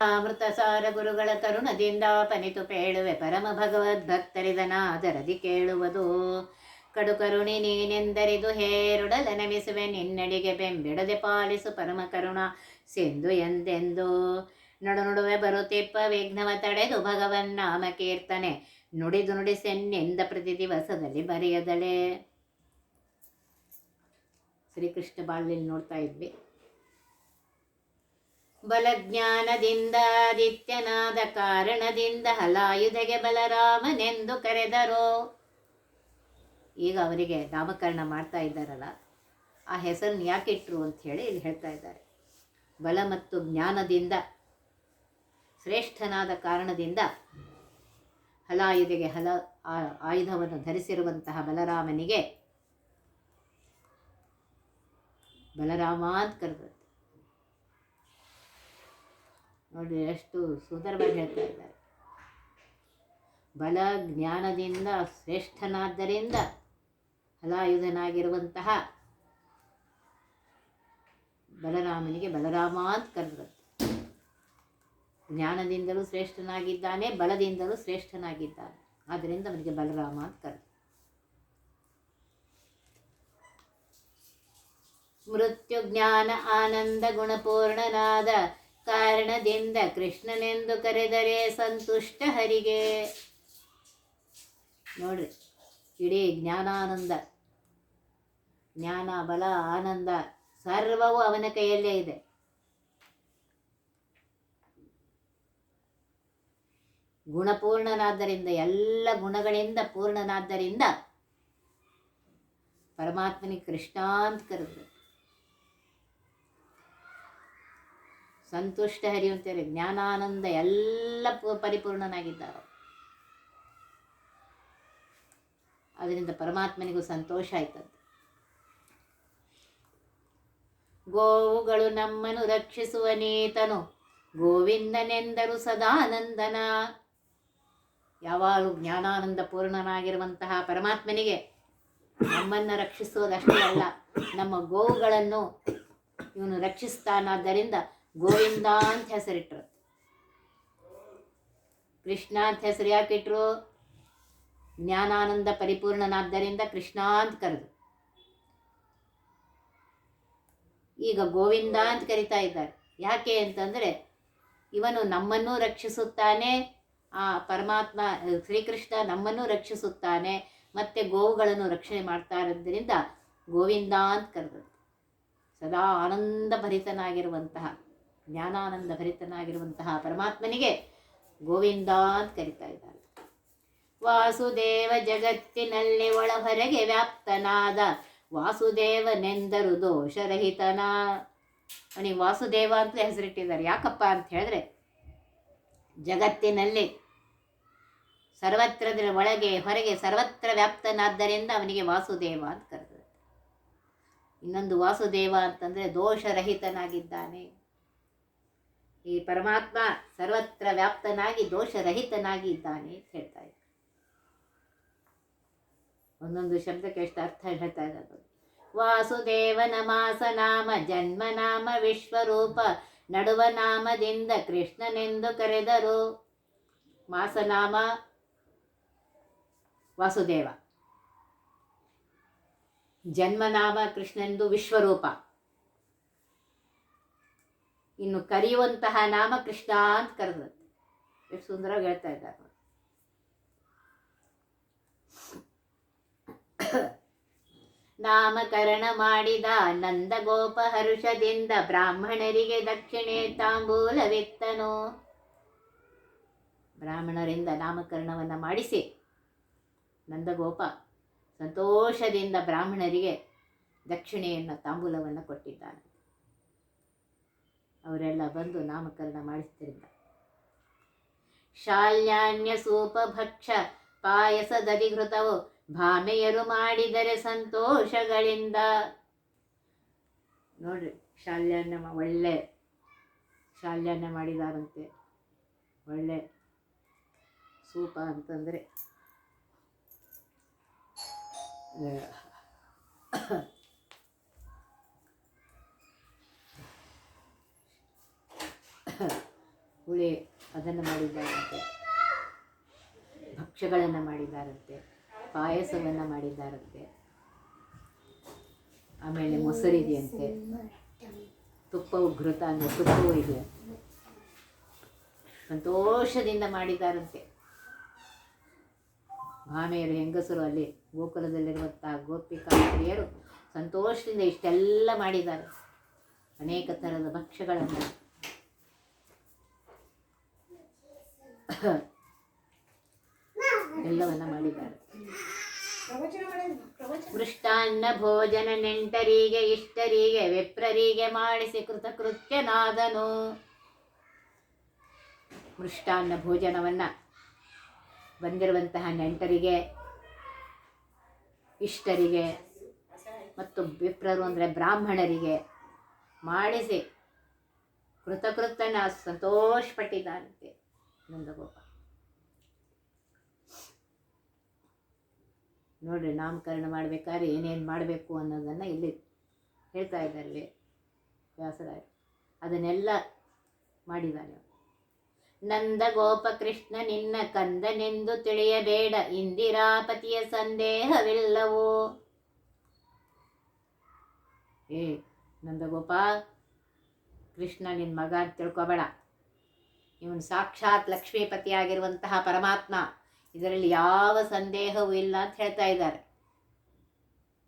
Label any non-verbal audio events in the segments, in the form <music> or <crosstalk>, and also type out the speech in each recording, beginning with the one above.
ಅಮೃತ ಸಾರ ಗುರುಗಳ ಕರುಣದಿಂದ ಪನಿತು ಪೇಳುವೆ ಪರಮ ಭಗವದ್ಭಕ್ತರಿದನಾದರದಿ ಕೇಳುವುದು. ಕಡು ಕರುಣಿ ನೀನೆಂದರಿದು ಹೇರುಡಲ ನೆಮಿಸುವೆ, ನಿನ್ನಡಿಗೆ ಬೆಂಬಿಡದೆ ಪಾಲಿಸು ಪರಮ ಕರುಣ ಸಿಂಧು ಎಂದೆಂದು. ನಡು ನಡುವೆ ಬರುತ್ತಿಪ್ಪ ವಿಘ್ನವ ತಡೆದು ಭಗವನ್ ನಾಮ ಕೀರ್ತನೆ, ನುಡಿದು ನುಡಿಸೆನ್ನೆಂದ ಪ್ರತಿ ದಿವಸದಲ್ಲಿ ಬರೆಯದಳೆ. ಶ್ರೀಕೃಷ್ಣ ಬಾಳ್ಯಲ್ಲಿ ನೋಡ್ತಾ ಇದ್ವಿ. ಬಲಜ್ಞಾನದಿಂದ ಆದಿತ್ಯನಾದ ಕಾರಣದಿಂದ ಹಲಾಯುಧೆಗೆ ಬಲರಾಮನೆಂದು ಕರೆದರು. ಈಗ ಅವರಿಗೆ ನಾಮಕರಣ ಮಾಡ್ತಾ ಇದ್ದಾರಲ್ಲ, ಆ ಹೆಸರನ್ನು ಯಾಕಿಟ್ರು ಹೇಳಿ ಇಲ್ಲಿ ಹೇಳ್ತಾ ಇದ್ದಾರೆ. ಬಲ ಮತ್ತು ಜ್ಞಾನದಿಂದ, ಶ್ರೇಷ್ಠನಾದ ಕಾರಣದಿಂದ ಹಲಾಯುಧೆಗೆ ಹಲ ಆಯುಧವನ್ನು ಧರಿಸಿರುವಂತಹ ಬಲರಾಮನಿಗೆ ಬಲರಾಮ ಅಂತ ಕರೆದ್ರು. ನೋಡಿ, ಎಷ್ಟು ಸುಂದರವಾಗಿ ಹೇಳ್ತಾ ಇದ್ದಾರೆ. ಬಲ ಜ್ಞಾನದಿಂದ ಶ್ರೇಷ್ಠನಾದ್ದರಿಂದ ಹಲಾಯುಧನಾಗಿರುವಂತಹ ಬಲರಾಮನಿಗೆ ಬಲರಾಮ ಅಂತ ಕರೆದ್ರಂತೆ ಜ್ಞಾನದಿಂದಲೂ ಶ್ರೇಷ್ಠನಾಗಿದ್ದಾನೆ, ಬಲದಿಂದಲೂ ಶ್ರೇಷ್ಠನಾಗಿದ್ದಾನೆ. ಆದ್ದರಿಂದ ಅವನಿಗೆ ಬಲರಾಮ ಅಂತ ಕರೆದ್ರು ಮೃತ್ಯು ಜ್ಞಾನ ಆನಂದ ಗುಣಪೂರ್ಣನಾದ ಕಾರಣದಿಂದ ಕೃಷ್ಣನೆಂದು ಕರೆದರೆ ಸಂತುಷ್ಟ ಹರಿಗೆ. ನೋಡ್ರಿ, ಇಡೀ ಜ್ಞಾನಾನಂದ ಜ್ಞಾನ ಬಲ ಆನಂದ ಸರ್ವವು ಅವನ ಕೈಯಲ್ಲೇ ಇದೆ. ಗುಣಪೂರ್ಣನಾದ್ದರಿಂದ, ಎಲ್ಲ ಗುಣಗಳಿಂದ ಪೂರ್ಣನಾದ್ದರಿಂದ ಪರಮಾತ್ಮನಿಗೆ ಕೃಷ್ಣಾಂತ ಕರೆದ್ರು. ಸಂತುಷ್ಟ ಹರಿಯುತ್ತೇವೆ ಜ್ಞಾನಾನಂದ ಎಲ್ಲ ಪರಿಪೂರ್ಣನಾಗಿದ್ದಾರೆ. ಅದರಿಂದ ಪರಮಾತ್ಮನಿಗೂ ಸಂತೋಷ ಆಯ್ತದ್ದು. ಗೋವುಗಳು ನಮ್ಮನ್ನು ರಕ್ಷಿಸುವ ನೇತನು, ಗೋವಿಂದನೆಂದರು ಸದಾನಂದನ. ಯಾವಾಗಲೂ ಜ್ಞಾನಾನಂದ ಪೂರ್ಣನಾಗಿರುವಂತಹ ಪರಮಾತ್ಮನಿಗೆ ನಮ್ಮನ್ನು ರಕ್ಷಿಸುವುದಷ್ಟೇ ಅಲ್ಲ, ನಮ್ಮ ಗೋವುಗಳನ್ನು ಇವನು ರಕ್ಷಿಸ್ತಾನಾದ್ದರಿಂದ ಗೋವಿಂದ ಅಂತ ಹೆಸರಿಟ್ರು. ಕೃಷ್ಣ ಅಂತ ಹೆಸರು ಯಾಕಿಟ್ರು ಜ್ಞಾನಾನಂದ ಪರಿಪೂರ್ಣನಾದ್ದರಿಂದ ಕೃಷ್ಣ ಅಂತ ಕರೆದು ಈಗ ಗೋವಿಂದ ಅಂತ ಕರಿತಾ ಇದ್ದಾರೆ. ಯಾಕೆ ಅಂತಂದರೆ ಇವನು ನಮ್ಮನ್ನೂ ರಕ್ಷಿಸುತ್ತಾನೆ, ಆ ಪರಮಾತ್ಮ, ಶ್ರೀಕೃಷ್ಣ ನಮ್ಮನ್ನು ರಕ್ಷಿಸುತ್ತಾನೆ, ಮತ್ತು ಗೋವುಗಳನ್ನು ರಕ್ಷಣೆ ಮಾಡ್ತಾ ಇರೋದ್ರಿಂದ ಗೋವಿಂದ ಅಂತ ಕರೆದರು. ಸದಾ ಆನಂದ ಭರಿತನಾಗಿರುವಂತಹ ಜ್ಞಾನಾನಂದ ಭರಿತನಾಗಿರುವಂತಹ ಪರಮಾತ್ಮನಿಗೆ ಗೋವಿಂದ ಅಂತ ಕರಿತಾ ಇದ್ದಾರೆ. ವಾಸುದೇವ ಜಗತ್ತಿನಲ್ಲಿ ಒಳ ಹೊರಗೆ ವ್ಯಾಪ್ತನಾದ ವಾಸುದೇವನೆಂದರು ದೋಷರಹಿತನ. ಅವನಿಗೆ ವಾಸುದೇವ ಅಂತ ಹೆಸರಿಟ್ಟಿದ್ದಾರೆ. ಯಾಕಪ್ಪ ಅಂತ ಹೇಳಿದ್ರೆ, ಜಗತ್ತಿನಲ್ಲಿ ಸರ್ವತ್ರದ್ರ ಒಳಗೆ ಹೊರಗೆ ಸರ್ವತ್ರ ವ್ಯಾಪ್ತನಾದ್ದರಿಂದ ಅವನಿಗೆ ವಾಸುದೇವ ಅಂತ ಕರೆದ ಇನ್ನೊಂದು ವಾಸುದೇವ ಅಂತಂದರೆ ದೋಷರಹಿತನಾಗಿದ್ದಾನೆ. ಈ ಪರಮಾತ್ಮ ಸರ್ವತ್ರ ವ್ಯಾಪ್ತನಾಗಿ ದೋಷರಹಿತನಾಗಿ ಇದ್ದಾನೆ ಅಂತ ಹೇಳ್ತಾ ಇದ್ದಾರೆ. ಒಂದೊಂದು ಶಬ್ದಕ್ಕೆ ಎಷ್ಟು ಅರ್ಥ ಹೇಳ್ತಾ ಇದ್ದಾರೆ ವಾಸುದೇವ ಮಾಸ ನಾಮ, ಜನ್ಮ ನಾಮ, ವಿಶ್ವರೂಪ, ನಡುವ ನಾಮದಿಂದ ಕೃಷ್ಣನೆಂದು ಕರೆದರು. ಮಾಸನಾಮ ವಾಸುದೇವ. ಜನ್ಮನಾಮ ಕೃಷ್ಣನೆಂದು ವಿಶ್ವರೂಪ. ಇನ್ನು ಕರೆಯುವಂತಹ ನಾಮ ಕೃಷ್ಣ ಅಂತ ಕರೆದಂತೆ ಎಷ್ಟು ಸುಂದರವಾಗಿ ಹೇಳ್ತಾ ಇದ್ದಾರೆ ನಾಮಕರಣ ಮಾಡಿದ ನಂದಗೋಪ ಹರುಷದಿಂದ ಬ್ರಾಹ್ಮಣರಿಗೆ ದಕ್ಷಿಣೆ ತಾಂಬೂಲವೆತ್ತನು ಬ್ರಾಹ್ಮಣರಿಂದ ನಾಮಕರಣವನ್ನು ಮಾಡಿಸಿ ನಂದಗೋಪ ಸಂತೋಷದಿಂದ ಬ್ರಾಹ್ಮಣರಿಗೆ ದಕ್ಷಿಣೆಯನ್ನು ತಾಂಬೂಲವನ್ನು ಕೊಟ್ಟಿದ್ದಾನೆ. ಅವರೆಲ್ಲ ಬಂದು ನಾಮಕರಣ ಮಾಡಿಸ್ತಿರಿಂದ ಶಾಲ್ಯಾನ್ಯ ಸೂಪಭಕ್ಷ ಪಾಯಸದಧಿಘೃತವು ಭಾಮೆಯರು ಮಾಡಿದರೆ ಸಂತೋಷಗಳಿಂದ. ನೋಡ್ರಿ, ಶಾಲ್ಯಾನ್ನ ಒಳ್ಳೆ ಶಾಲ್ಯಾನ್ನ ಮಾಡಿದಾರಂತೆ. ಒಳ್ಳೆ ಸೂಪ ಅಂತಂದರೆ ಹುಳಿ ಅದನ್ನು ಮಾಡಿದ್ದಾರಂತೆ. ಭಕ್ಷ್ಯಗಳನ್ನು ಮಾಡಿದ್ದಾರಂತೆ. ಪಾಯಸವನ್ನು ಮಾಡಿದ್ದಾರಂತೆ. ಆಮೇಲೆ ಮೊಸರಿದೆಯಂತೆ ತುಪ್ಪವು ಘೃತ ಅಂದರೆ ತುಪ್ಪವೂ ಇದೆ. ಸಂತೋಷದಿಂದ ಮಾಡಿದ್ದಾರಂತೆ. ಭಾಮೆಯರು ಹೆಂಗಸರು ಅಲ್ಲಿ ಗೋಕುಲದಲ್ಲಿರುವಂಥ ಗೋಪಿಕಾಸ್ತ್ರೀಯರು ಸಂತೋಷದಿಂದ ಇಷ್ಟೆಲ್ಲ ಮಾಡಿದ್ದಾರೆ. ಅನೇಕ ಥರದ ಭಕ್ಷ್ಯಗಳನ್ನು. ಎಲ್ಲವನ್ನ ಮಾಡಿದ್ದಾರೆ. ಮೃಷ್ಟಾನ್ನ ಭೋಜನ ನೆಂಟರಿಗೆ, ಇಷ್ಟರಿಗೆ, ವಿಪ್ರರಿಗೆ ಮಾಡಿಸಿ ಕೃತಕೃತ್ಯನಾದನು ಮೃಷ್ಟಾನ್ನ ಭೋಜನವನ್ನ ಬಂದಿರುವಂತಹ ನೆಂಟರಿಗೆ, ಇಷ್ಟರಿಗೆ ಮತ್ತು ವಿಪ್ರರು ಅಂದರೆ ಬ್ರಾಹ್ಮಣರಿಗೆ ಮಾಡಿಸಿ ಕೃತಕೃತನ ಸಂತೋಷಪಟ್ಟಿದ್ದಾನಂತೆ ನಂದಗೋಪ ನೋಡ್ರಿ, ನಾಮಕರಣ ಮಾಡಬೇಕಾದ್ರೆ ಏನೇನು ಮಾಡಬೇಕು ಅನ್ನೋದನ್ನು ಇಲ್ಲಿ ಹೇಳ್ತಾ ಇದ್ದಾರೆ ವ್ಯಾಸರಾಯ. ಅದನ್ನೆಲ್ಲ ಮಾಡಿದ್ದಾನೆ ನಂದ ಗೋಪಕೃಷ್ಣ ನಿನ್ನ ಕಂದನೆಂದು ತಿಳಿಯಬೇಡ, ಇಂದಿರಾಪತಿಯ ಸಂದೇಹವಿಲ್ಲವೋ? ಏ, ನಂದಗೋಪ, ಕೃಷ್ಣ ನಿನ್ನ ಮಗ ತಿಳ್ಕೊಬೇಡ. ಇವನು ಸಾಕ್ಷಾತ್ ಲಕ್ಷ್ಮೀಪತಿಯಾಗಿರುವಂತಹ ಪರಮಾತ್ಮ. ಇದರಲ್ಲಿ ಯಾವ ಸಂದೇಹವೂ ಇಲ್ಲ ಅಂತ ಹೇಳ್ತಾ ಇದ್ದಾರೆ.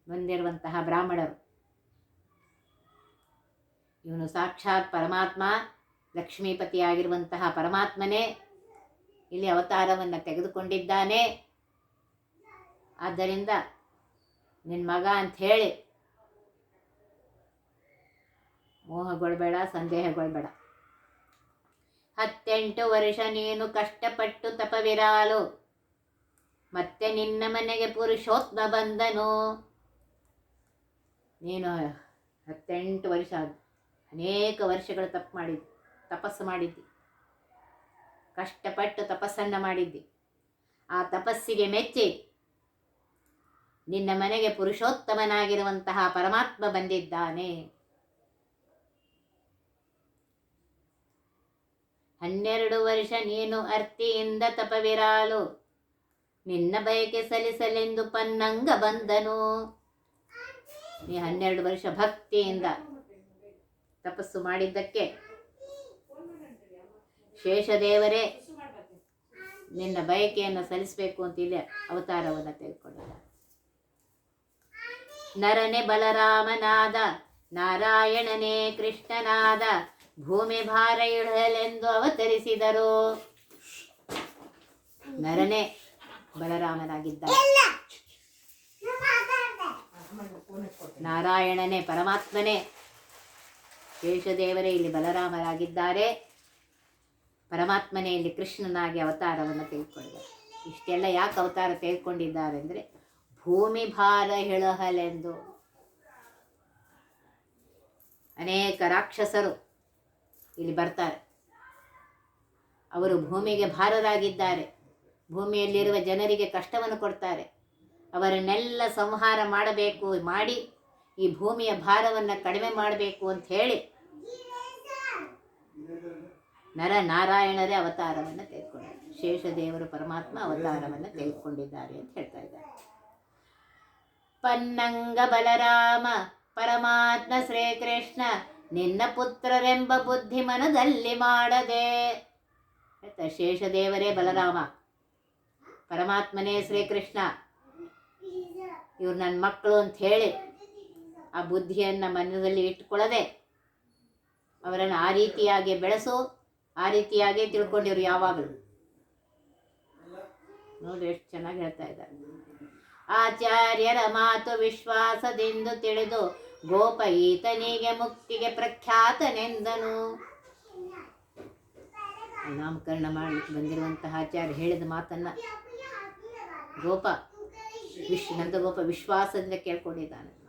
ಬಂದಿರುವಂತಹ ಬ್ರಾಹ್ಮಣರು. ಇವನು ಸಾಕ್ಷಾತ್ ಪರಮಾತ್ಮ, ಲಕ್ಷ್ಮೀಪತಿಯಾಗಿರುವಂತಹ ಪರಮಾತ್ಮನೇ. ಇಲ್ಲಿ ಅವತಾರವನ್ನು ತೆಗೆದುಕೊಂಡಿದ್ದಾನೆ. ಆದ್ದರಿಂದ ನಿನ್ನ ಮಗ ಅಂತ ಹೇಳಿ, ಮೋಹಗೊಳ್ಬೇಡ, ಸಂದೇಹಗೊಳ್ಬೇಡ. ಹತ್ತೆಂಟು ವರ್ಷ ನೀನು ಕಷ್ಟಪಟ್ಟು ತಪವಿರಾಲು. ಮತ್ತೆ ನಿನ್ನ ಮನೆಗೆ ಪುರುಷೋತ್ಮ ಬಂದನು. ನೀನು ಹತ್ತೆಂಟು ವರ್ಷ ಅನೇಕ ವರ್ಷಗಳು ತಪ್ಪು ಮಾಡಿದ್ದಿ, ತಪಸ್ಸು ಮಾಡಿದ್ದಿ. ಕಷ್ಟಪಟ್ಟು ತಪಸ್ಸನ್ನು ಮಾಡಿದ್ದಿ. ಆ ತಪಸ್ಸಿಗೆ ಮೆಚ್ಚಿ ನಿನ್ನ ಮನೆಗೆ ಪುರುಷೋತ್ತಮನಾಗಿರುವಂತಹ ಪರಮಾತ್ಮ ಬಂದಿದ್ದಾನೆ. ಹನ್ನೆರಡು ವರ್ಷ ನೀನು ಅರ್ತಿಯಿಂದ ತಪವಿರಾಲು. ನಿನ್ನ ಬಯಕೆ ಸಲ್ಲಿಸಲೆಂದು ಪನ್ನಂಗ ಬಂದನು. ನೀ ಹನ್ನೆರಡು ವರ್ಷ ಭಕ್ತಿಯಿಂದ ತಪಸ್ಸು ಮಾಡಿದ್ದಕ್ಕೆ ಶೇಷದೇವರೇ, ನಿನ್ನ ಬಯಕೆಯನ್ನು ಸಲ್ಲಿಸಬೇಕು ಅಂತ ಇಲ್ಲಿ ಅವತಾರವನ್ನು ತೆಗೆದುಕೊಂಡಿದ್ದ ನರನೆ ಬಲರಾಮನಾದ ನಾರಾಯಣನೇ ಕೃಷ್ಣನಾದ ಭೂಮಿ ಭಾರ ಇಳಲೆಂದು ಅವತರಿಸಿದರು. ನರನೇ ಬಲರಾಮನಾಗಿದ್ದ. ನಾರಾಯಣನೇ ಪರಮಾತ್ಮನೇ ಶೇಷದೇವರೇ ಇಲ್ಲಿ ಬಲರಾಮರಾಗಿದ್ದಾರೆ. ಪರಮಾತ್ಮನೇ ಇಲ್ಲಿ ಕೃಷ್ಣನಾಗಿ ಅವತಾರವನ್ನು ತೆಗೆದುಕೊಂಡಿದ್ದಾರೆ ಇಷ್ಟೆಲ್ಲ ಯಾಕೆ ಅವತಾರ ತೆಗೆದುಕೊಂಡಿದ್ದಾರೆ ಅಂದರೆ ಭೂಮಿ ಭಾರ ಹೇಳಹಲೆಂದು ಅನೇಕ ರಾಕ್ಷಸರು ಇಲ್ಲಿ ಬರ್ತಾರೆ. ಅವರು ಭೂಮಿಗೆ ಭಾರರಾಗಿದ್ದಾರೆ. ಭೂಮಿಯಲ್ಲಿರುವ ಜನರಿಗೆ ಕಷ್ಟವನ್ನು ಕೊಡ್ತಾರೆ. ಅವರನ್ನೆಲ್ಲ ಸಂಹಾರ ಮಾಡಬೇಕು, ಮಾಡಿ ಈ ಭೂಮಿಯ ಭಾರವನ್ನು ಕಡಿಮೆ ಮಾಡಬೇಕು ಅಂತ ಹೇಳಿ ನರ ನಾರಾಯಣರೇ ಅವತಾರವನ್ನು ತೆಗೆದುಕೊಂಡರು. ಶೇಷದೇವರು ಪರಮಾತ್ಮ ಅವತಾರವನ್ನು ತೆಗೆದುಕೊಂಡಿದ್ದಾರೆ ಅಂತ ಹೇಳ್ತಾ ಇದ್ದಾರೆ. ಪನ್ನಂಗ ಬಲರಾಮ, ಪರಮಾತ್ಮ ಶ್ರೀಕೃಷ್ಣ ನಿನ್ನ ಪುತ್ರರೆಂಬ ಬುದ್ಧಿ ಮನದಲ್ಲಿ ಮಾಡದೆ. ಆಯ್ತಾ? ಶೇಷದೇವರೇ ಬಲರಾಮ. ಪರಮಾತ್ಮನೇ ಶ್ರೀಕೃಷ್ಣ. ಇವ್ರು ನನ್ನ ಮಕ್ಕಳು ಅಂತ ಹೇಳಿ ಆ ಬುದ್ಧಿಯನ್ನು ಮನದಲ್ಲಿ ಇಟ್ಕೊಳ್ಳದೆ ಅವರನ್ನು ಆ ರೀತಿಯಾಗಿ ಬೆಳೆಸು, ಆ ರೀತಿಯಾಗಿ ತಿಳ್ಕೊಂಡಿರು ಯಾವಾಗಲೂ. ನೋಡಿ ಎಷ್ಟು ಚೆನ್ನಾಗಿ ಹೇಳ್ತಾ ಇದ್ದಾರೆ. ಆಚಾರ್ಯರ ಮಾತು ವಿಶ್ವಾಸದಿಂದ ತಿಳಿದು ಗೋಪ ಈತನಿಗೆ ಮುಕ್ತಿಗೆ ಪ್ರಖ್ಯಾತನೆಂದನು. ನಾಮಕರಣ ಮಾಡಲಿಕ್ಕೆ ಬಂದಿರುವಂತಹ ಆಚಾರ್ಯ ಹೇಳಿದ ಮಾತನ್ನ ಗೋಪ ವಿಶ್ ನಂದಗೋಪ ವಿಶ್ವಾಸದಿಂದ ಕೇಳ್ಕೊಂಡಿದ್ದಾನೆ.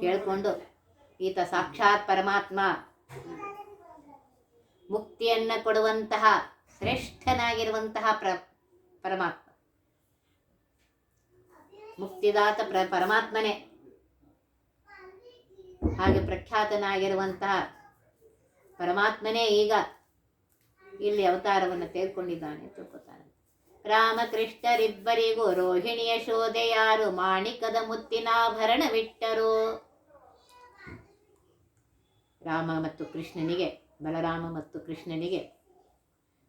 ಕೇಳಿಕೊಂಡು ಈತ ಸಾಕ್ಷಾತ್ ಪರಮಾತ್ಮ. ಮುಕ್ತಿಯನ್ನ ಕೊಡುವಂತಹ ಶ್ರೇಷ್ಠನಾಗಿರುವಂತಹ ಪ್ರ, ಪರಮಾತ್ಮ. ಮುಕ್ತಿದಾತ ಪ್ರ, ಪರಮಾತ್ಮನೇ. ಹಾಗೆ ಪ್ರಖ್ಯಾತನಾಗಿರುವಂತಹ ಪರಮಾತ್ಮನೇ ಈಗ ಇಲ್ಲಿ ಅವತಾರವನ್ನು ತೆಗೆದುಕೊಂಡಿದ್ದಾನೆ ತಿಳ್ಕೊತಾನೆ ರಾಮಕೃಷ್ಣರಿಬ್ಬರಿಗೂ ರೋಹಿಣಿಯ ಶೋಧೆಯಾರು ಮಾಣಿಕದ ಮುತ್ತಿನಾಭರಣವಿಟ್ಟರು ರಾಮ ಮತ್ತು ಕೃಷ್ಣನಿಗೆ, ಬಲರಾಮ ಮತ್ತು ಕೃಷ್ಣನಿಗೆ,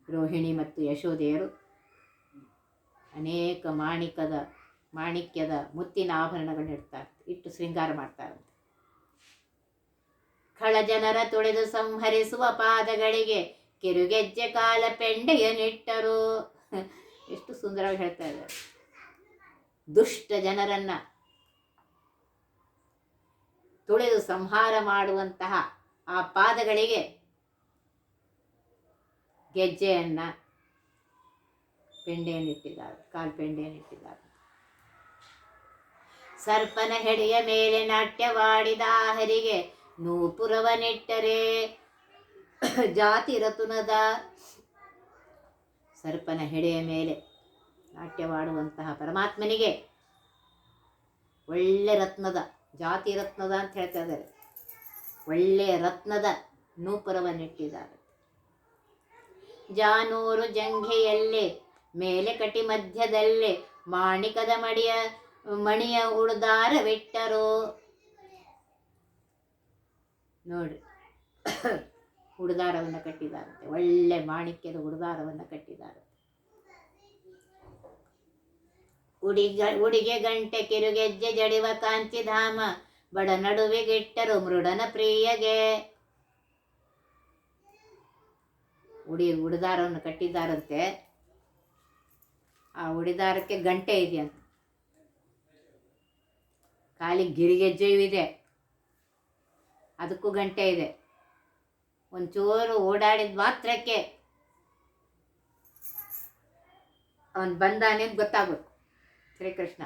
ರೋಹಿಣಿ ಮತ್ತು ಯಶೋದೆಯರು ಅನೇಕ ಮಾಣಿಕದ, ಮಾಣಿಕ್ಯದ ಮುತ್ತಿನ ಆಭರಣಗಳನ್ನ ಇಟ್ಟು ಶೃಂಗಾರ ಮಾಡ್ತಾರಂತೆ ಖಳ ಜನರ ತೊಳೆದು ಸಂಹರಿಸುವ ಪಾದಗಳಿಗೆ ಕಿರುಗೆಜ್ಜೆ ಕಾಲ ನೆಟ್ಟರು <laughs> ಎಷ್ಟು ಸುಂದರವಾಗಿ ಹೇಳ್ತಾ ಇದ್ದಾರೆ. ದುಷ್ಟ ಜನರನ್ನ ತುಳಿದು ಸಂಹಾರ ಮಾಡುವಂತಹ ಆ ಪಾದಗಳಿಗೆ ಗೆಜ್ಜೆಯನ್ನ ಪೆಂಡೆಯನ್ನಿಟ್ಟಿದ್ದಾರೆ, ಕಾಲ್ ಪೆಂಡೆಯನ್ನಿಟ್ಟಿದ್ದಾರೆ. ಸರ್ಪನ ಹೆಡೆಯ ಮೇಲೆ ನಾಟ್ಯವಾಡಿದ ಹರಿಗೆ ನೂಪುರವನಿಟ್ಟರೆ ಜಾತಿ ರತುನದ ಸರ್ಪನ ಹೆಡೆಯ ಮೇಲೆ ನಾಟ್ಯವಾಡುವಂತಹ ಪರಮಾತ್ಮನಿಗೆ ಒಳ್ಳೆ ರತ್ನದ, ಜಾತಿ ರತ್ನದ ಅಂತ ಹೇಳ್ತಾ ಇದ್ದಾರೆ. ಒಳ್ಳೆಯ ರತ್ನದ ನೂಪುರವನ್ನಿಟ್ಟಿದ್ದಾರೆ. ಜಾನೂರು ಜಂಘೆಯಲ್ಲೇ ಮೇಲೆ ಕಟಿ ಮಧ್ಯದಲ್ಲೇ, ಮಾಣಿಕದ ಮಡಿಯ, ಮಣಿಯ ಉಡ್ದಾರವಿಟ್ಟರು ನೋಡ್ರಿ ಹುಡುದಾರವನ್ನು ಕಟ್ಟಿದಾರಂತೆ. ಒಳ್ಳೆ ಮಾಣಿಕ್ಯದ ಹುಡುದಾರವನ್ನು ಕಟ್ಟಿದ್ದಾರೆ ಉಡಿಗ, ಉಡಿಗೆ ಗಂಟೆ ಕಿರುಗೆಜ್ಜೆ ಜಡಿವ ಕಾಂಚಿಧಾಮ ಬಡ ನಡುವೆಗಿಟ್ಟರು ಮೃಡನ ಪ್ರಿಯಗೆ. ಉಡಿ ಉಡಿದಾರವನ್ನು ಕಟ್ಟಿದ್ದಾರಂತೆ ಆ ಉಡಿದಾರಕ್ಕೆ ಗಂಟೆ ಇದೆಯಂತೆ. ಖಾಲಿ ಗಿರಿಗೆಜ್ಜೆಯೂ ಇದೆ. ಅದಕ್ಕೂ ಗಂಟೆ ಇದೆ. ಒಂಚೂರು ಓಡಾಡಿದ ಮಾತ್ರಕ್ಕೆ ಅವನು ಬಂದಾನೆ ಗೊತ್ತಾಗುತ್ತೆ ಶ್ರೀಕೃಷ್ಣ.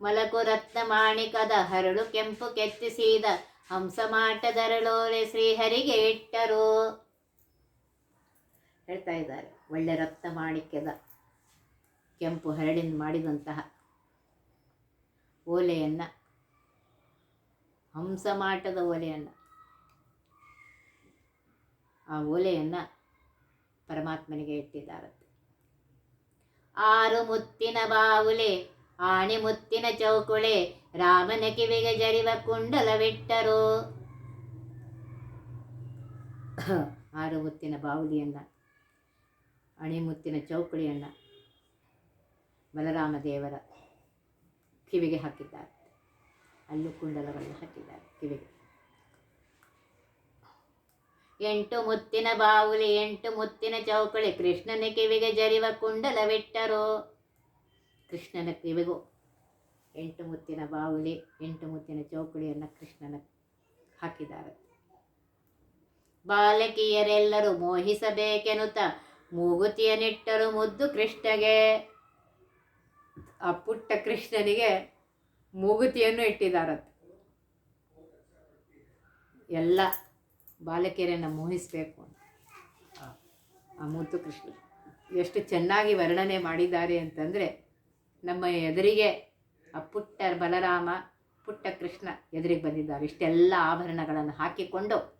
ಮಲಕು ರತ್ನ ಮಾಣಿಕದ ಹರಳು ಕೆಂಪು ಕೆತ್ತಿಸಿದ ಹಂಸಮಾಟದರಳೋರೆ ಶ್ರೀಹರಿಗೆ ಇಟ್ಟರು. ಹೇಳ್ತಾ ಇದ್ದಾರೆ, ಒಳ್ಳೆ ರಕ್ತ ಮಾಣಿಕ್ಯದ ಕೆಂಪು ಹರಳಿನ ಮಾಡಿದಂತಹ ಓಲೆಯನ್ನು ಹಂಸಮಾಟದ ಒಲೆಯನ್ನು. ಆ ಒಲೆಯನ್ನು ಪರಮಾತ್ಮನಿಗೆ ಇಟ್ಟಿದ್ದಾರಂತೆ. ಆರು ಮುತ್ತಿನ ಬಾವುಲೆ, ಆಣಿ ಮುತ್ತಿನ ಚೌಕುಳೆ, ರಾಮನ ಕಿವಿಗೆ ಜರಿವ ಕುಂಡಲವಿಟ್ಟರು. ಆರು ಮುತ್ತಿನ ಬಾವುಲಿಯನ್ನು ಅಣಿಮುತ್ತಿನ ಚೌಕುಳಿಯನ್ನು ಬಲರಾಮ ದೇವರ ಕಿವಿಗೆ ಹಾಕಿದ್ದಾರೆ. ಅಲ್ಲೂ ಕುಂಡಲವನ್ನು ಹಾಕಿದ್ದಾರೆ ಕಿವಿಗೆ. ಎಂಟು ಮುತ್ತಿನ ಬಾವುಲಿ, ಎಂಟು ಮುತ್ತಿನ ಚೌಕಳಿ, ಕೃಷ್ಣನ ಕಿವಿಗೆ ಜರಿವ ಕುಂಡಲವಿಟ್ಟರು. ಕೃಷ್ಣನ ಕಿವಿಗೂ ಎಂಟು ಮುತ್ತಿನ ಬಾವುಲಿ, ಎಂಟು ಮುತ್ತಿನ ಚೌಕಳಿಯನ್ನು ಕೃಷ್ಣನ ಹಾಕಿದ್ದಾರೆ. ಬಾಲಕಿಯರೆಲ್ಲರೂ ಮೋಹಿಸಬೇಕೆನ್ನುತ್ತ ಮೂಗುತಿಯನ್ನಿಟ್ಟರು ಮುದ್ದು ಕೃಷ್ಣಗೆ. ಆ ಪುಟ್ಟ ಕೃಷ್ಣನಿಗೆ ಮೂಗುತಿಯನ್ನು ಇಟ್ಟಿದ್ದಾರತ್ತೆ ಎಲ್ಲ ಬಾಲಕಿಯರನ್ನು ಮೋಹಿಸಬೇಕು ಅಂತ. ಆ- ಮೂರ್ತು ಕೃಷ್ಣ. ಎಷ್ಟು ಚೆನ್ನಾಗಿ ವರ್ಣನೆ ಮಾಡಿದ್ದಾರೆ ಅಂತಂದರೆ ನಮ್ಮ ಎದುರಿಗೆ ಆ ಪುಟ್ಟ ಬಲರಾಮ, ಪುಟ್ಟ ಕೃಷ್ಣ ಎದುರಿಗೆ ಬಂದಿದ್ದಾರೆ. ಇಷ್ಟೆಲ್ಲ ಆಭರಣಗಳನ್ನು ಹಾಕಿಕೊಂಡು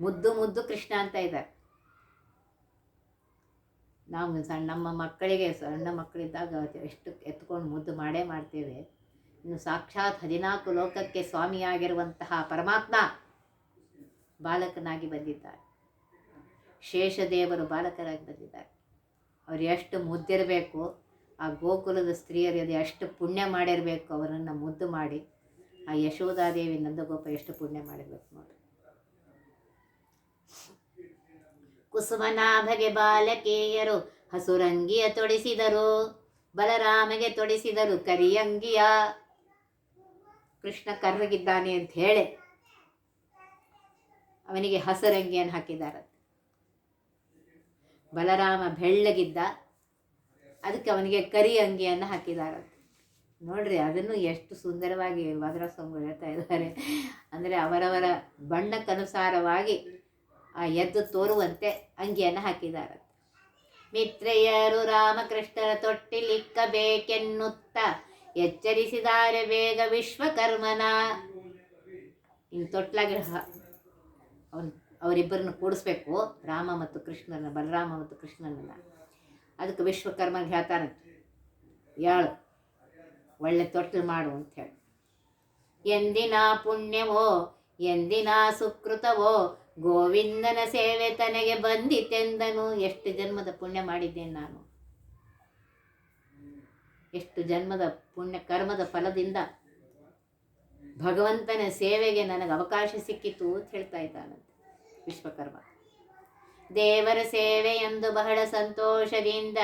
ಮುದ್ದು ಮುದ್ದು ಕೃಷ್ಣ ಅಂತ ಇದ್ದಾರೆ. ನಾವು ಸಣ್ಣ, ನಮ್ಮ ಮಕ್ಕಳಿಗೆ, ಸಣ್ಣ ಮಕ್ಕಳಿದ್ದಾಗ ಎಷ್ಟು ಎತ್ಕೊಂಡು ಮುದ್ದು ಮಾಡೇ ಮಾಡ್ತೇವೆ. ಇನ್ನು ಸಾಕ್ಷಾತ್ ಹದಿನಾಲ್ಕು ಲೋಕಕ್ಕೆ ಸ್ವಾಮಿಯಾಗಿರುವಂತಹ ಪರಮಾತ್ಮ ಬಾಲಕನಾಗಿ ಬಂದಿದ್ದಾರೆ. ಶೇಷದೇವರು ಬಾಲಕರಾಗಿ ಬಂದಿದ್ದಾರೆ. ಅವರು ಎಷ್ಟು ಮುದ್ದಿರಬೇಕು, ಆ ಗೋಕುಲದ ಸ್ತ್ರೀಯರು ಎಷ್ಟು ಪುಣ್ಯ ಮಾಡಿರಬೇಕು ಅವರನ್ನು ಮುದ್ದು ಮಾಡಿ, ಆ ಯಶೋಧಾದೇವಿ ನಂದಗೋಪ ಎಷ್ಟು ಪುಣ್ಯ ಮಾಡಿರಬೇಕು ನೋಡಿ ಕುಸುಮನಾಭಗೆ ಬಾಲಕೇಯರು ಹಸುರಂಗಿಯ ತೊಡಿಸಿದರು, ಬಲರಾಮಗೆ ತೊಡಿಸಿದರು ಕರಿಯಂಗಿಯ. ಕೃಷ್ಣ ಕರ್ರಗಿದ್ದಾನೆ ಅಂತ ಹೇಳಿ ಅವನಿಗೆ ಹಸುರಂಗಿಯನ್ನು ಹಾಕಿದ್ದಾರೆ. ಬಲರಾಮ ಬೆಳ್ಳಗಿದ್ದ, ಅದಕ್ಕೆ ಅವನಿಗೆ ಕರಿ ಅಂಗಿಯನ್ನು ಹಾಕಿದ್ದಾರೆ. ನೋಡ್ರಿ, ಅದನ್ನು ಎಷ್ಟು ಸುಂದರವಾಗಿ ವಾದರ ಸ್ವಾಮಿಗಳು ಹೇಳ್ತಾ ಇದ್ದಾರೆ. ಅಂದರೆ ಅವರವರ ಬಣ್ಣಕ್ಕನುಸಾರವಾಗಿ ಎದ್ದು ತೋರುವಂತೆ ಅಂಗಿಯನ್ನು ಹಾಕಿದ್ದಾರೆ. ಮಿತ್ರೆಯರು ರಾಮಕೃಷ್ಣರ ತೊಟ್ಟಿಲಿಕ್ಕಬೇಕೆನ್ನುತ್ತ ಎಚ್ಚರಿಸಿದ್ದಾರೆ ಬೇಗ ವಿಶ್ವಕರ್ಮನ. ಇನ್ನು ತೊಟ್ಲಾಗಿ ಅವರಿಬ್ಬರನ್ನು ಕೂಡಿಸ್ಬೇಕು, ರಾಮ ಮತ್ತು ಕೃಷ್ಣನ ಬಲರಾಮ ಮತ್ತು ಕೃಷ್ಣನನ್ನು. ಅದಕ್ಕೆ ವಿಶ್ವಕರ್ಮನ ಹೇಳ್ತಾರಂತೆ ಹೇಳು, ಒಳ್ಳೆ ತೊಟ್ಟಲು ಮಾಡು ಅಂತ ಹೇಳಿ. ಎಂದಿನ ಪುಣ್ಯವೋ, ಎಂದಿನ ಸುಕೃತವೋ ಗೋವಿಂದನ ಸೇವೆ ತನಗೆ ಬಂದಿತೆಂದನು. ಎಷ್ಟು ಜನ್ಮದ ಪುಣ್ಯ ಮಾಡಿದ್ದೇನೆ ನಾನು. ಎಷ್ಟು ಜನ್ಮದ ಪುಣ್ಯ, ಕರ್ಮದ ಫಲದಿಂದ ಭಗವಂತನ ಸೇವೆಗೆ ನನಗೆ ಅವಕಾಶ ಸಿಕ್ಕಿತು ಅಂತ ಹೇಳ್ತಾ ಇದ್ದಾನಂತೆ ವಿಶ್ವಕರ್ಮ. ದೇವರ ಸೇವೆ ಎಂದು ಬಹಳ ಸಂತೋಷದಿಂದ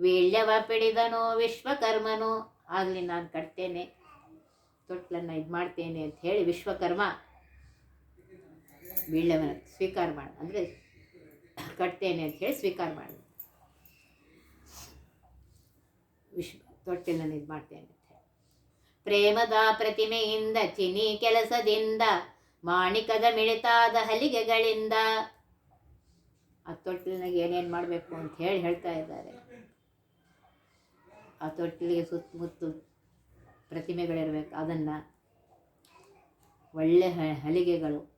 ವೀಳ್ಯವ ಪಿಡಿದನು, ವಿಶ್ವಕರ್ಮನು. ಆಗಲಿ, ನಾನು ಕಟ್ತೇನೆ, ತೊಟ್ಲನ್ನು ಇದು ಮಾಡ್ತೇನೆ ಅಂತ ಹೇಳಿ ವಿಶ್ವಕರ್ಮ ವೀಳ್ಯವನ ಸ್ವೀಕಾರ ಮಾಡ. ಅಂದರೆ ಕಟ್ತೇನೆ ಅಂತ ಹೇಳಿ ಸ್ವೀಕಾರ ಮಾಡ. ವಿಶ್ವ ತೊಟ್ಟಿಲನ್ನು ಇದು ಮಾಡ್ತೇನೆ ಅಂತ ಹೇಳಿ. ಪ್ರೇಮದ ಪ್ರತಿಮೆಯಿಂದ, ಚಿನಿ ಕೆಲಸದಿಂದ, ಮಾಣಿಕದ ಮಿಳಿತಾದ ಹಲಿಗೆಗಳಿಂದ. ಆ ತೊಟ್ಟಿಲಿನಾಗ ಏನೇನು ಮಾಡಬೇಕು ಅಂತ ಹೇಳಿ ಹೇಳ್ತಾ ಇದ್ದಾರೆ. ಆ ತೊಟ್ಟಿಲಿಗೆ ಸುತ್ತಮುತ್ತ ಪ್ರತಿಮೆಗಳಿರಬೇಕು. ಅದನ್ನು ಒಳ್ಳೆ ಹಲಿಗೆಗಳು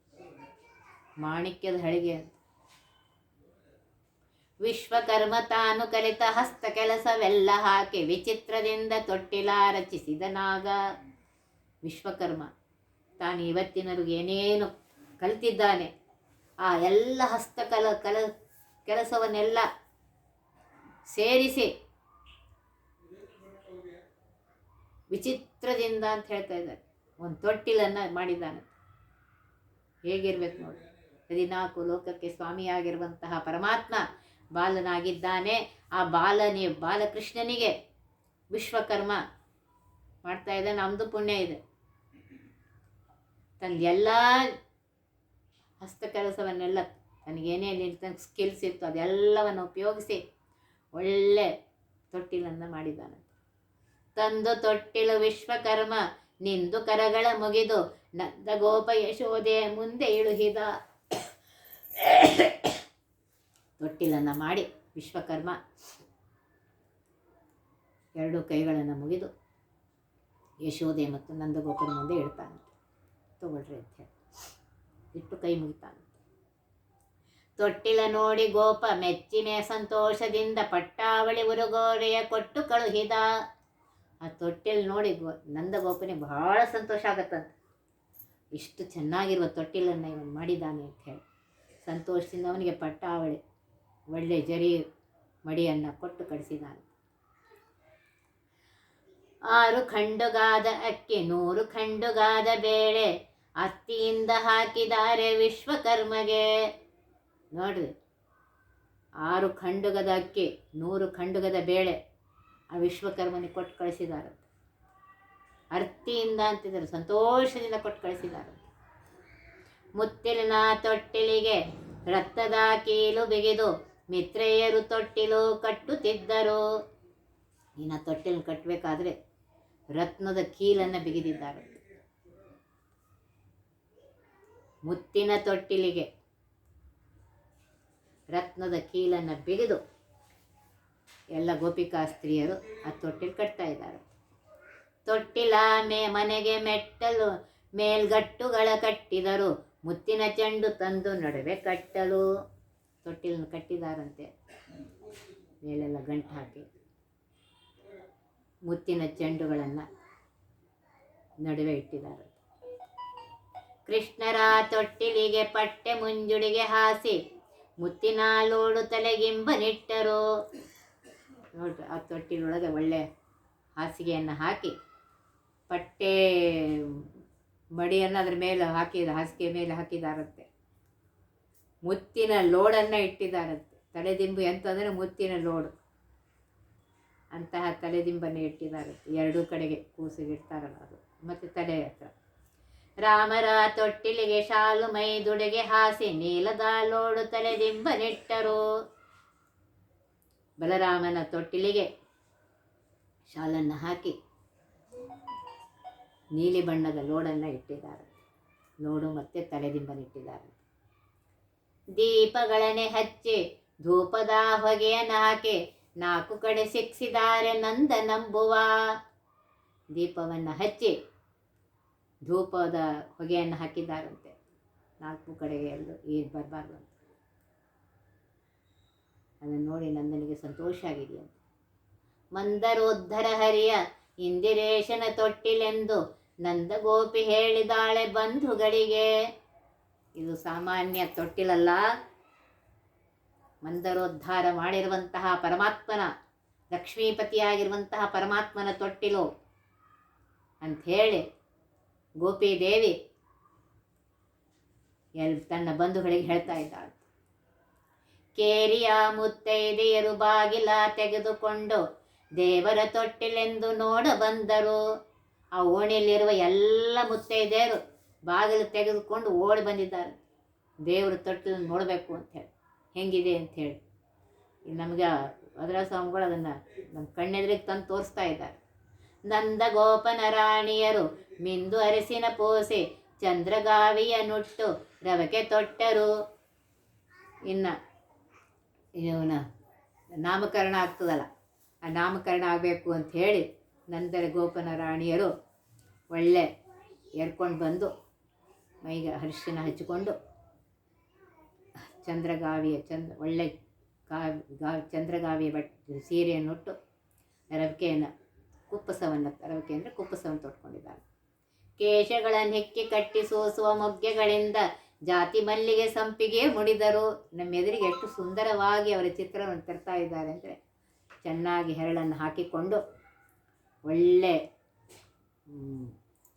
ಮಾಣಿಕ್ಯದ ಹಳಿಗೆ ಅಂತ ವಿಶ್ವಕರ್ಮ ತಾನು ಕಲಿತ ಹಸ್ತ ಕೆಲಸವೆಲ್ಲ ಹಾಕಿ ವಿಚಿತ್ರದಿಂದ ತೊಟ್ಟಿಲ ರಚಿಸಿದನಾಗ ವಿಶ್ವಕರ್ಮ ತಾನು ಇವತ್ತಿನವರೆಗೆ ಏನೇನು ಕಲಿತಿದ್ದಾನೆ, ಆ ಎಲ್ಲ ಹಸ್ತಕಲ ಕಲ, ಕೆಲಸವನ್ನೆಲ್ಲ ಸೇರಿಸಿ ವಿಚಿತ್ರದಿಂದ ಅಂತ ಹೇಳ್ತಾ ಇದ್ದಾರೆ. ಒಂದು ತೊಟ್ಟಿಲನ್ನು ಮಾಡಿದ್ದಾನೆ. ಹೇಗಿರ್ಬೇಕು ನೋಡಿ. ಹದಿನಾಲ್ಕು ಲೋಕಕ್ಕೆ ಸ್ವಾಮಿಯಾಗಿರುವಂತಹ ಪರಮಾತ್ಮ ಬಾಲನಾಗಿದ್ದಾನೆ. ಆ ಬಾಲನೇ ಬಾಲಕೃಷ್ಣನಿಗೆ ವಿಶ್ವಕರ್ಮ ಮಾಡ್ತಾ ಇದೆ ನಮ್ಮದು ಪುಣ್ಯ ಇದೆ. ತನ್ನ ಎಲ್ಲ ಹಸ್ತಕೆಲಸವನ್ನೆಲ್ಲ ತನಗೇನೇನು ತನ್ನ ಸ್ಕಿಲ್ಸ್ ಇತ್ತು, ಅದೆಲ್ಲವನ್ನು ಉಪಯೋಗಿಸಿ ಒಳ್ಳೆ ತೊಟ್ಟಿಲನ್ನು ಮಾಡಿದ್ದಾನೆ. ತಂದು ತೊಟ್ಟಿಲು ವಿಶ್ವಕರ್ಮ, ನಿಂದು ಕರಗಳ ಮುಗಿದು ನಂದ ಗೋಪ ಯಶೋದೆ ಮುಂದೆ ಇಳುಹಿದ. ತೊಟ್ಟಿಲನ್ನು ಮಾಡಿ ವಿಶ್ವಕರ್ಮ ಎರಡು ಕೈಗಳನ್ನು ಮುಗಿದು ಯಶೋದೆ ಮತ್ತು ನಂದಗೋಪನ ಮುಂದೆ ಇಡ್ತಾನೆ. ತಗೊಳ್ರಿ ಅಂತ ಹೇಳಿ. ಇಟ್ಟು ಕೈ ಮುಗಿತಾನೆ. ತೊಟ್ಟಿಲ ನೋಡಿ ಗೋಪ ಮೆಚ್ಚಿಮೆ ಸಂತೋಷದಿಂದ ಪಟ್ಟಾವಳಿ ಉರುಗೋರೆಯ ಕೊಟ್ಟು ಕಳುಹಿದ. ಆ ತೊಟ್ಟಿಲ್ ನೋಡಿ ಗೋ ನಂದಗೋಪನಿಗೆ ಬಹಳ ಸಂತೋಷ ಆಗತ್ತಂತೆ. ಇಷ್ಟು ಚೆನ್ನಾಗಿರುವ ತೊಟ್ಟಿಲನ್ನು ಇವನು ಮಾಡಿದ್ದಾನೆ ಅಂತ ಹೇಳಿ. ಸಂತೋಷದಿಂದ ಅವನಿಗೆ ಪಟ್ಟಾವಳಿ ಒಳ್ಳೆ ಜರಿ ಮಡಿಯನ್ನು ಕೊಟ್ಟು ಕಳಿಸಿದಾನೆ. ಆರು ಖಂಡುಗಾದ ಅಕ್ಕಿ, ನೂರು ಖಂಡುಗಾದ ಬೇಳೆ ಅತ್ತಿಯಿಂದ ಹಾಕಿದ್ದಾರೆ ವಿಶ್ವಕರ್ಮಗೆ. ನೋಡ್ರಿ, ಆರು ಖಂಡುಗದ ಅಕ್ಕಿ, ನೂರು ಖಂಡುಗದ ಬೇಳೆ ಆ ವಿಶ್ವಕರ್ಮನಿಗೆ ಕೊಟ್ಟು ಕಳಿಸಿದ್ದಾರೆ ಅರ್ತಿಯಿಂದ ಅಂತಿದ್ದಾರೆ, ಸಂತೋಷದಿಂದ ಕೊಟ್ಟು ಕಳಿಸಿದ್ದಾರೆ ಮುತ್ತಿಲಿನ ತೊಟ್ಟಿಲಿಗೆ ರಕ್ತದ ಕೀಲು ಬಿಗಿದು ಮಿತ್ರೆಯರು ತೊಟ್ಟಿಲು ಕಟ್ಟುತ್ತಿದ್ದರು. ಇನ್ನು ತೊಟ್ಟಿಲು ಕಟ್ಟಬೇಕಾದ್ರೆ ರತ್ನದ ಕೀಲನ್ನು ಬಿಗಿದಿದ್ದಾರೆ. ಮುತ್ತಿನ ತೊಟ್ಟಿಲಿಗೆ ರತ್ನದ ಕೀಲನ್ನು ಬಿಗಿದು ಎಲ್ಲ ಗೋಪಿಕಾ ಸ್ತ್ರೀಯರು ಆ ತೊಟ್ಟಿಲು ಕಟ್ತಾ ಇದ್ದಾರೆ. ತೊಟ್ಟಿಲ ಮೇ ಮನೆಗೆ ಮೆಟ್ಟಲು ಮೇಲ್ಗಟ್ಟುಗಳ ಕಟ್ಟಿದರು. ಮುತ್ತಿನ ಚೆಂಡು ತಂದು ನಡುವೆ ಕಟ್ಟಲು. ತೊಟ್ಟಿಲನ್ನು ಕಟ್ಟಿದಾರಂತೆ. ಮೇಲೆಲ್ಲ ಗಂಟು ಹಾಕಿ. ಮುತ್ತಿನ ಚೆಂಡುಗಳನ್ನು ನಡುವೆ ಇಟ್ಟಿದ್ದಾರೆ. ಕೃಷ್ಣರ ತೊಟ್ಟಿಲಿಗೆ ಪಟ್ಟೆ ಮುಂಜುಡಿಗೆ ಹಾಸಿ, ಮುತ್ತಿನ ಲೋಡು ತಲೆಗಿಂಬನಿಟ್ಟರು ನೋಡ್ರಿ, ಆ ತೊಟ್ಟಿಲೊಳಗೆ ಒಳ್ಳೆ ಹಾಸಿಗೆಯನ್ನು ಹಾಕಿ, ಪಟ್ಟೆ ಮಡಿಯನ್ನು ಅದ್ರ ಮೇಲೆ ಹಾಕಿದ, ಹಾಸಿಗೆ ಮೇಲೆ ಹಾಕಿದಾರಂತೆ. ಮುತ್ತಿನ ಲೋಡನ್ನು ಇಟ್ಟಿದಾರಂತೆ. ತಲೆದಿಂಬು ಎಂತಂದರೆ ಮುತ್ತಿನ ಲೋಡು. ಅಂತಹ ತಲೆದಿಂಬನ್ನು ಇಟ್ಟಿದ್ದಾರಂತೆ ಎರಡೂ ಕಡೆಗೆ ಕೂಸಿಗಿಡ್ತಾರಲ್ಲ ಅದು. ಮತ್ತು ತಲೆ ಹತ್ರ. ರಾಮರ ತೊಟ್ಟಿಲಿಗೆ ಶಾಲು ಮೈ ದುಡೆಗೆ ಹಾಸಿ ನೀಲದ ಲೋಡು ತಲೆದಿಂಬನಿಟ್ಟರು ಬಲರಾಮನ ತೊಟ್ಟಿಲಿಗೆ ಶಾಲನ್ನು ಹಾಕಿ ನೀಲಿ ಬಣ್ಣದ ಲೋಡನ್ನು ಇಟ್ಟಿದ್ದಾರೆ. ಲೋಡು ಮತ್ತೆ ತಲೆದಿಂಬನಿಟ್ಟಿದ್ದಾರೆ ದೀಪಗಳನ್ನೇ ಹಚ್ಚಿ, ಧೂಪದ ಹೊಗೆಯನ್ನು ಹಾಕಿ, ನಾಲ್ಕು ಕಡೆ ಸಿಕ್ಸಿದ್ದಾರೆ ನಂದ ನಂಬುವ. ದೀಪವನ್ನು ಹಚ್ಚಿ, ಧೂಪದ ಹೊಗೆಯನ್ನು ಹಾಕಿದ್ದಾರಂತೆ. ನಾಲ್ಕು ಕಡೆಗೆ ಎಲ್ಲರೂ ಈಗ ಬರಬಾರ್ದು ಅಂತ. ಅದನ್ನು ನೋಡಿ ನಂದನಿಗೆ ಸಂತೋಷ ಆಗಿದೆಯಂತೆ. ಮಂದರೋದ್ಧರ ಹರಿಯ ಇಂದಿರೇಶನ ತೊಟ್ಟಿಲೆಂದು ನಂದಗೋಪಿ ಹೇಳಿದಾಳೆ ಬಂಧುಗಳಿಗೆ. ಇದು ಸಾಮಾನ್ಯ ತೊಟ್ಟಿಲಲ್ಲ. ಮಂದರೋದ್ಧಾರ ಮಾಡಿರುವಂತಹ ಪರಮಾತ್ಮನ, ಲಕ್ಷ್ಮೀಪತಿಯಾಗಿರುವಂತಹ ಪರಮಾತ್ಮನ ತೊಟ್ಟಿಲು ಅಂಥೇಳಿ ಗೋಪಿದೇವಿ ಎಲ್ ತನ್ನ ಬಂಧುಗಳಿಗೆ ಹೇಳ್ತಾ ಇದ್ದಾಳೆ. ಕೇರಿಯ ಮುತ್ತೈದೆಯರು ಬಾಗಿಲ ತೆಗೆದುಕೊಂಡು ದೇವರ ತೊಟ್ಟಿಲೆಂದು ನೋಡ ಬಂದರು. ಆ ಓಣಿಯಲ್ಲಿರುವ ಎಲ್ಲ ಮುತ್ತೈದೆಯರು ಬಾಗಿಲು ತೆಗೆದುಕೊಂಡು ಓಡಿ ಬಂದಿದ್ದಾರೆ. ದೇವರ ತೊಟ್ಟಿಲು ನೋಡಬೇಕು ಅಂಥೇಳಿ ಹೆಂಗಿದೆ ಅಂಥೇಳಿ ನಮಗೆ ಅದರ ಸ್ವಾಮಿಗಳು ಅದನ್ನು ನಮ್ಮ ಕಣ್ಣೆದ್ರಿಗೆ ತಂದು ತೋರಿಸ್ತಾ ಇದ್ದಾರೆ. ನಂದ ಗೋಪನ ರಾಣಿಯರು ಮಿಂದು ಅರಸಿನ ಪೋಸೆ ಚಂದ್ರಗಾವಿಯ ನುಟ್ಟು ರವಕೆ ತೊಟ್ಟರು. ಇನ್ನು ಇವನ ನಾಮಕರಣ ಆಗ್ತದಲ್ಲ, ಆ ನಾಮಕರಣ ಆಗಬೇಕು ಅಂತ ಹೇಳಿ ನಂತರ ಗೋಪನ ರಾಣಿಯರು ಒಳ್ಳೆ ಎರ್ಕೊಂಡು ಬಂದು ಮೈಗೆ ಅರಿಶಿನ ಹಚ್ಚಿಕೊಂಡು ಚಂದ್ರಗಾವಿಯ ಚಂದ್ರ ಒಳ್ಳೆ ಗಾವಿ ಗಾವಿ, ಚಂದ್ರಗಾವಿಯ ಬಟ್ ಸೀರೆಯನ್ನುಟ್ಟು ರವಿಕೆಯನ್ನು ಕುಪ್ಪಸವನ್ನು ರವಿಕೆ ಅಂದರೆ ಕುಪ್ಪಸವನ್ನು ತೊಟ್ಕೊಂಡಿದ್ದಾರೆ. ಕೇಶಗಳನ್ನು ಹೆಕ್ಕಿ ಕಟ್ಟಿ ಸೋಸುವ ಮೊಗ್ಗೆಗಳಿಂದ ಜಾತಿ ಮಲ್ಲಿಗೆ ಸಂಪಿಗೆ ಮುಡಿದರು. ನಮ್ಮ ಎದುರಿಗೆ ಎಷ್ಟು ಸುಂದರವಾಗಿ ಅವರ ಚಿತ್ರವನ್ನು ತರ್ತಾ ಇದ್ದಾರೆ ಅಂದರೆ ಚೆನ್ನಾಗಿ ಹೆರಳನ್ನು ಹಾಕಿಕೊಂಡು ಒಳ್ಳೆ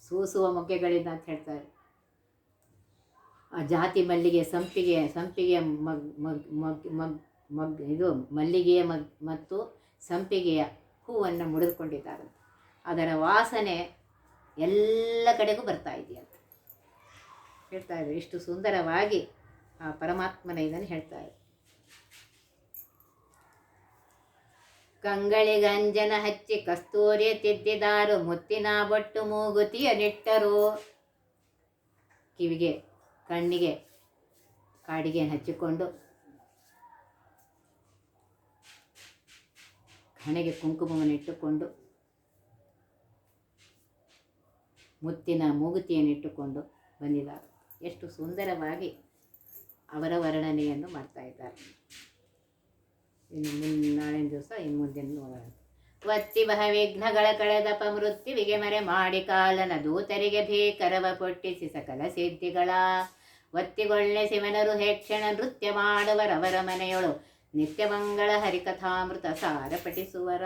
ಸೂಸುವ ಮೊಗ್ಗೆಗಳಿಂದ ಅಂತ ಹೇಳ್ತಾರೆ. ಆ ಜಾತಿ ಮಲ್ಲಿಗೆ ಸಂಪಿಗೆ ಸಂಪಿಗೆ ಮಗ್ ಮಗ್ ಮಗ್ ಮಗ್ ಮಗ್, ಇದು ಮಲ್ಲಿಗೆಯ ಮಗ್ ಮತ್ತು ಸಂಪಿಗೆಯ ಹೂವನ್ನು ಮುಡಿದುಕೊಂಡಿದ್ದಾರೆ. ಅದರ ವಾಸನೆ ಎಲ್ಲ ಕಡೆಗೂ ಬರ್ತಾ ಇದೆಯಂತ. ಹೇಳ್ತಾ ಇದ್ದಾರೆ. ಇಷ್ಟು ಸುಂದರವಾಗಿ ಆ ಪರಮಾತ್ಮನ ಇದನ್ನು ಹೇಳ್ತಾರೆ ಕಂಗಳಿಗಂಜನ ಹಚ್ಚಿ ಕಸ್ತೂರಿ ತಿದ್ದಿದಾರು, ಮುತ್ತಿನ ಬೊಟ್ಟು ಮೂಗುತಿಯ ನೆಟ್ಟರು. ಕಿವಿಗೆ, ಕಣ್ಣಿಗೆ, ಕಾಡಿಗೆ ಹಚ್ಚಿಕೊಂಡು ಹಣೆಗೆ ಕುಂಕುಮವನ್ನು ಇಟ್ಟುಕೊಂಡು, ಮುತ್ತಿನ ಮೂಗುತಿಯನ್ನಿಟ್ಟುಕೊಂಡು ಬಂದಿದ್ದಾರೆ. ಎಷ್ಟು ಸುಂದರವಾಗಿ ಅವರ ವರ್ಣನೆಯನ್ನು ಮಾಡ್ತಾ ಇದ್ದಾರೆ. ಇನ್ನು ಮುನ್ ನಾಳಿನ ದಿವಸ, ಇನ್ನು ಮುಂದಿನ ನೋಡೋಣ ಒತ್ತಿ ಬಹ ವಿಘ್ನಗಳ ಕಳೆದಪ ಮೃತ್ಯುವಿಗೆ ಮರೆ ಮಾಡಿ ಕಾಲನ ದೂತರಿಗೆ ಭೀಕರವ ಪೊಟ್ಟಿಸಿ ಸಕಲ ಸಿದ್ಧಿಗಳ. ಒತ್ತಿಗೊಳ್ಳೆ ಶಿವನರು ಹೇಕ್ಷಣ ನೃತ್ಯ ಮಾಡುವರವರ ಮನೆಯೊಳು, ನಿತ್ಯ ಮಂಗಳ ಹರಿಕಥಾಮೃತ ಸಾರ ಪಠಿಸುವರ.